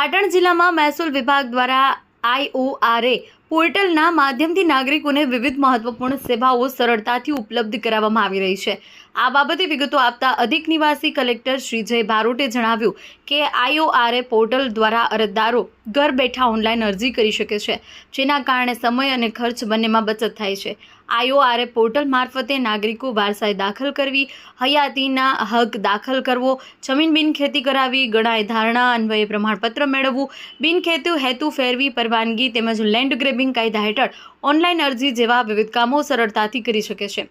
પાટણ જિલ્લામાં મહેસૂલ વિભાગ દ્વારા આઈઓઆરએ પોર્ટલના માધ્યમથી નાગરિકોને વિવિધ મહત્વપૂર્ણ સેવાઓ સરળતાથી ઉપલબ્ધ કરાવવામાં આવી રહી છે. આ બાબતે વિગતો આપતા અધિક નિવાસી કલેક્ટર શ્રી જય બારોટે જણાવ્યું કે આઈઓઆરએ પોર્ટલ દ્વારા અરજદારો ઘર બેઠા ઓનલાઈન અરજી કરી શકે છે, જેના કારણે સમય અને ખર્ચ બંનેમાં બચત થાય છે. આઈઓઆરએ પોર્ટલ મારફતે નાગરિકો વારસાઈ દાખલ કરવી, હયાતીના હક દાખલ કરવો, જમીન બિનખેતી કરાવી, ગણાય ધારણા, અન્વયે પ્રમાણપત્ર મેળવવું, બિનખેતુ હેતુ ફેરવી, પરવાનગી તેમજ લેન્ડ ગ્રેબિંગ કાયદા હેઠળ ઓનલાઈન અરજી જેવા વિવિધ કામો સરળતાથી કરી શકે છે.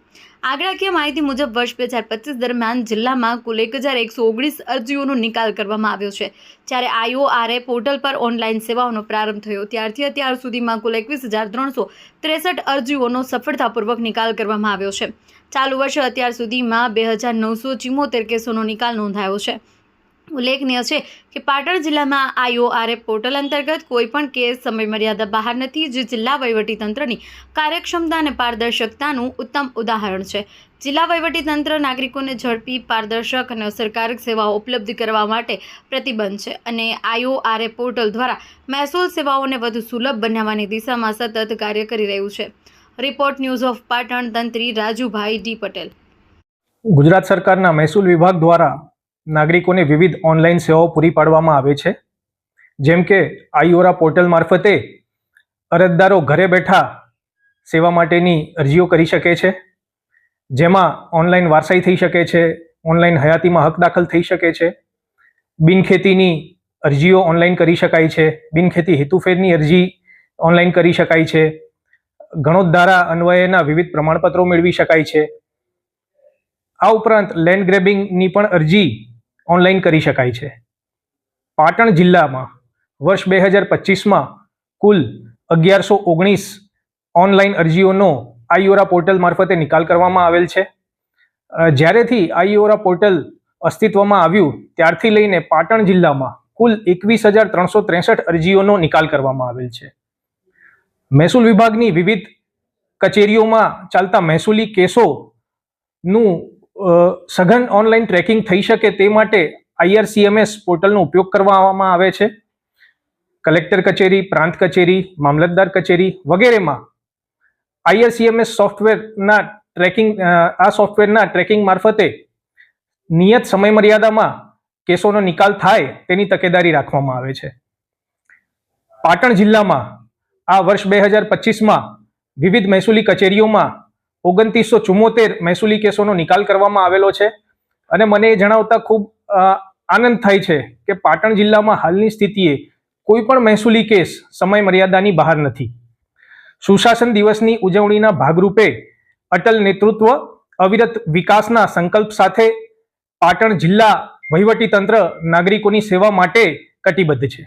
આંકડાકીય માહિતી મુજબ વર્ષ બે હજાર પચીસ દરમિયાન જિલ્લામાં કુલ એક હજાર એકસો ઓગણીસ અરજીઓનો નિકાલ કરવામાં આવ્યો છે. જ્યારે આઈઓઆરએ પોર્ટલ પર ઓનલાઈન સેવાઓનો પ્રારંભ થયો, ત્યારથી અત્યાર સુધીમાં કુલ એકવીસ હજાર ત્રણસો ત્રેસઠ અરજીઓનો સફળતાપૂર્વક નિકાલ કરવામાં આવ્યો છે. ચાલુ વર્ષે અત્યાર સુધીમાં બે હજાર નવસો ચિમોતેર કેસોનો નિકાલ નોંધાયો છે. ઉલ્લેખનીય છે કે પાટણ જિલ્લામાં આઈઓઆરએ પોર્ટલ અંતર્ગત કોઈપણ કેસ સમયમર્યાદા બહાર નથી, જે જિલ્લા વહીવટીતંત્રની કાર્યક્ષમતા અને પારદર્શકતાનું ઉત્તમ ઉદાહરણ છે. જિલ્લા વહીવટીતંત્ર નાગરિકોને ઝડપી, પારદર્શક અને અસરકારક સેવાઓ ઉપલબ્ધ કરવા માટે પ્રતિબંધ છે અને આઈઓઆરએ પોર્ટલ દ્વારા મહેસૂલ સેવાઓને વધુ સુલભ બનાવવાની દિશામાં સતત કાર્ય કરી રહ્યું છે. રિપોર્ટ ન્યૂઝ ઓફ પાટણ તંત્રી રાજુભાઈ ડી પટેલ. ગુજરાત સરકારના મહેસૂલ વિભાગ દ્વારા નાગરિકોને વિવિધ ઓનલાઈન સેવાઓ પૂરી પાડવામાં આવે છે. જેમ કે આઈઓરા પોર્ટલ મારફતે અરજદારો ઘરે બેઠા સેવા માટેની અરજીઓ કરી શકે છે. જેમાં ઓનલાઈન વારસાઈ થઈ શકે છે, ઓનલાઈન હયાતીમાં હક દાખલ થઈ શકે છે. બિનખેતીની અરજીઓ ઓનલાઈન કરી શકાય છે, બિનખેતી હેતુફેરની અરજી ઓનલાઈન કરી શકાય છે. ગણોદ્ધારા અન્વયેના વિવિધ પ્રમાણપત્રો મેળવી શકાય છે. આ ઉપરાંત લેન્ડ ગ્રેબિંગની પણ અરજી ઓનલાઈન કરી શકાય છે. પાટણ જિલ્લામાં વર્ષ બે હજાર પચીસમાં કુલ અગિયારસો ઓગણીસ ઓનલાઈન અરજીઓનો આઈઓરા પોર્ટલ મારફતે નિકાલ કરવામાં આવેલ છે. જ્યારેથી આઈઓરા પોર્ટલ અસ્તિત્વમાં આવ્યું, ત્યારથી લઈને પાટણ જિલ્લામાં કુલ એકવીસ હજાર ત્રણસો ત્રેસઠ અરજીઓનો નિકાલ કરવામાં આવેલ છે. મહેસૂલ વિભાગની વિવિધ કચેરીઓમાં ચાલતા મહેસૂલી કેસોનું સઘન ઓનલાઈન ટ્રેકિંગ થઈ શકે તે માટે આઈઆરસીએમએસ પોર્ટલનો ઉપયોગ કરવામાં આવે છે. કલેક્ટર કચેરી, પ્રાંત કચેરી, મામલતદાર કચેરી વગેરેમાં આઈઆરસીએમએસ સોફ્ટવેરના ટ્રેકિંગ આ સોફ્ટવેરના ટ્રેકિંગ મારફતે નિયત સમય મર્યાદામાં કેસોનો નિકાલ થાય તેની તકેદારી રાખવામાં આવે છે. પાટણ જિલ્લામાં આ વર્ષ બે હજાર પચીસમાં વિવિધ મહેસૂલી કચેરીઓમાં ઓગણત્રીસો ચુમ્મોતેર મહેસૂલી કેસોનો નિકાલ કરવામાં આવેલો છે. અને મને એ જણાવતા ખૂબ આનંદ થાય છે કે પાટણ જિલ્લામાં હાલની સ્થિતિએ કોઈ પણ મહેસૂલી કેસ સમય મર્યાદાની બહાર નથી. સુશાસન દિવસની ઉજવણીના ભાગરૂપે અટલ નેતૃત્વ, અવિરત વિકાસના સંકલ્પ સાથે પાટણ જિલ્લા વહીવટી તંત્ર નાગરિકોની સેવા માટે કટિબદ્ધ છે.